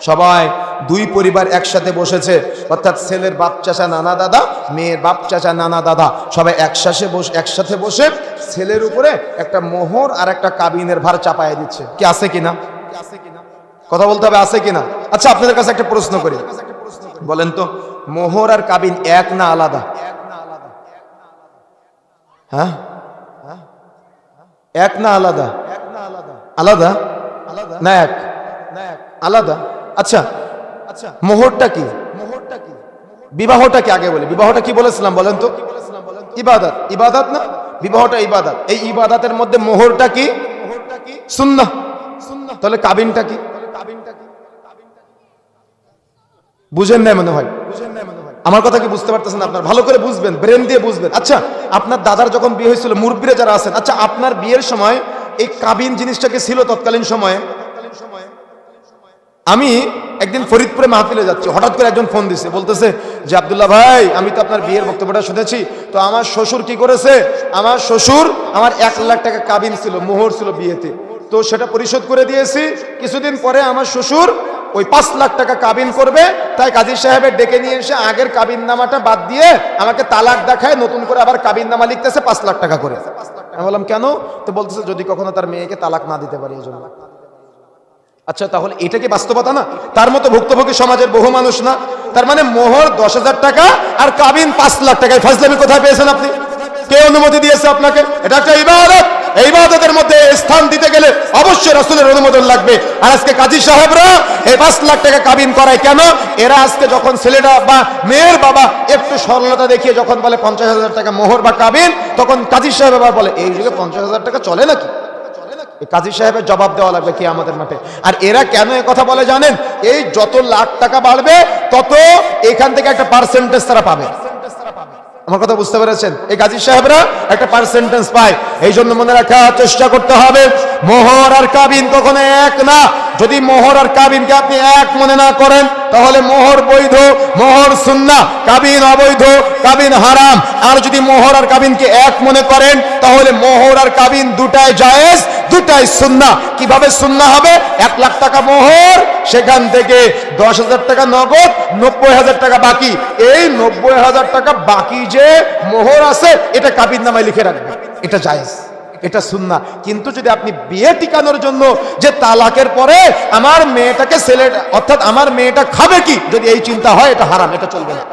সবাই দুই পরিবার একসাথে বসেছে। অর্থাৎ ছেলের বাপ চাচা নানা দাদা, মেয়ের বাপ চাচা নানা দাদা। সবাই একসাথে বসে একসাথে বসে ছেলের উপরে একটা মোহর আর একটা কাবিনের ভার চাপায় দিচ্ছে। কি আছে কিনা? কথা বলতে হবে আছে কিনা? আচ্ছা আপনাদের কাছে একটা প্রশ্ন করি। বলেন তো, মোহর আর কাবিন এক না আলাদা? হ্যাঁ? এক না আলাদা? আলাদা? না এক? আলাদা? আচ্ছা আচ্ছা। মোহরটা কি? মোহরটা কি? বিবাহটা কি আগে বলি? বিবাহটা কি বলেছিলাম বলেন তো? ইবাদত ইবাদত না? বিবাহটা ইবাদত। এই ইবাদতের মধ্যে মোহরটা কি? মোহরটা কি? সুন্নাহ। সুন্নাহ। তাহলে কাবিনটা কি? কাবিনটা কি? বুঝেন নাই মনে হয়? বুঝেন নাই মনে হয়। আমার কথা কি বুঝতে পারতেছেন আপনার? ভালো করে বুঝবেন ব্রেন দিয়ে বুঝবেন। আচ্ছা আপনার দাদার যখন বিয়ে হয়েছিল মুরব্বীরা যারা আছেন আচ্ছা আপনার বিয়ের সময় এই কাবিন জিনিসটা কি ছিল তৎকালীন সময়ে আমি একদিন ফরিদপুরে মাহফিলে যাচ্ছি। হঠাৎ করে একজন ফোন দিছে, বলতেছে যে, আব্দুল্লাহ ভাই, আমি তো আপনার বিয়ের বক্তব্যটা শুনেছি। তো আমার শ্বশুর কি করেছে? আমার শ্বশুর আমার এক লাখ টাকা কাবিন ছিল, মোহর ছিল বিয়েতে। তো সেটা পরিশোধ করে দিয়েছি। কিছুদিন পরে আমার শ্বশুর ওই পাঁচ লাখ টাকা কাবিন করবে। তাই কাজী সাহেবের ডেকে নিয়ে এসে আগের কাবিন নামাটা বাদ দিয়ে আমাকে তালাক দেখায়, নতুন করে আবার কাবিন নামা লিখতেছে পাঁচ লাখ টাকা করে। আমি বললাম, কেন? তো বলতেছে, যদি কখনো তার মেয়েকে তালাক না দিতে পারি এই জন্য। আচ্ছা তাহলে এটা কি বাস্তবতা না? তার মতো ভুক্তভোগী সমাজের বহু মানুষ না? তার মানে মোহর দশ হাজার টাকা আর কাবিন পাঁচ লাখ টাকায় ফাজলামি কোথায় পেয়েছেন আপনি? কে অনুমতি দিয়েছে আপনাকে? এটা একটা ইবাদত। এই ইবাদতের মধ্যে স্থান দিতে গেলে অবশ্যই রসুলের অনুমোদন লাগবে। আর আজকে কাজী সাহেবরা এই পাঁচ লাখ টাকা কাবিন করায় কেন? এরা আজকে যখন ছেলেরা বা মেয়ের বাবা একটু সরলতা দেখিয়ে যখন বলে পঞ্চাশ হাজার টাকা মোহর বা কাবিন, তখন কাজী সাহেব আবার বলে, এই যুগে পঞ্চাশ হাজার টাকা চলে নাকি? কাজী সাহেবের জবাব দেওয়া লাগবে কি আমাদের মাঠে। আর এরা কেন এ কথা বলে জানেন? এই যত লাখ টাকা বাড়বে, তত এখান থেকে একটা পার্সেন্টেজ তারা পাবে। আমার কথা বুঝতে পেরেছেন? এই সাহেবরা একটা পার্সেন্টেজ পায়। এই জন্য মনে চেষ্টা করতে হবে। মোহর আর কাবিন কখনো এক না। যদি মোহর আর কাবিনকে আপনি এক মনে না করেন, তাহলে মোহর বৈধ, মোহর সুন্না, কাবিন অবৈধ, কাবিন হারাম। আর যদি মোহর আর কাবিনকে এক মনে করেন, তাহলে মোহর আর কাবিন দুটাই জায়েজ। দুটাই সুন্না। কীভাবে সুন্না হবে? এক লাখ টাকা মোহর, সেখান থেকে দশ হাজার টাকা নগদ, নব্বই হাজার টাকা বাকি। এই নব্বই হাজার টাকা বাকি যে মোহর আছে, এটা কাবিন নামায় লিখে রাখবে। এটা জায়েজ, এটা সুন্না। কিন্তু যদি আপনি বিয়ে টিকানোর জন্য যে তালাকের পরে আমার মেয়েটাকে ছেলে অর্থাৎ আমার মেয়েটা খাবে কি? যদি এই চিন্তা হয়, এটা হারাম, এটা চলবে না।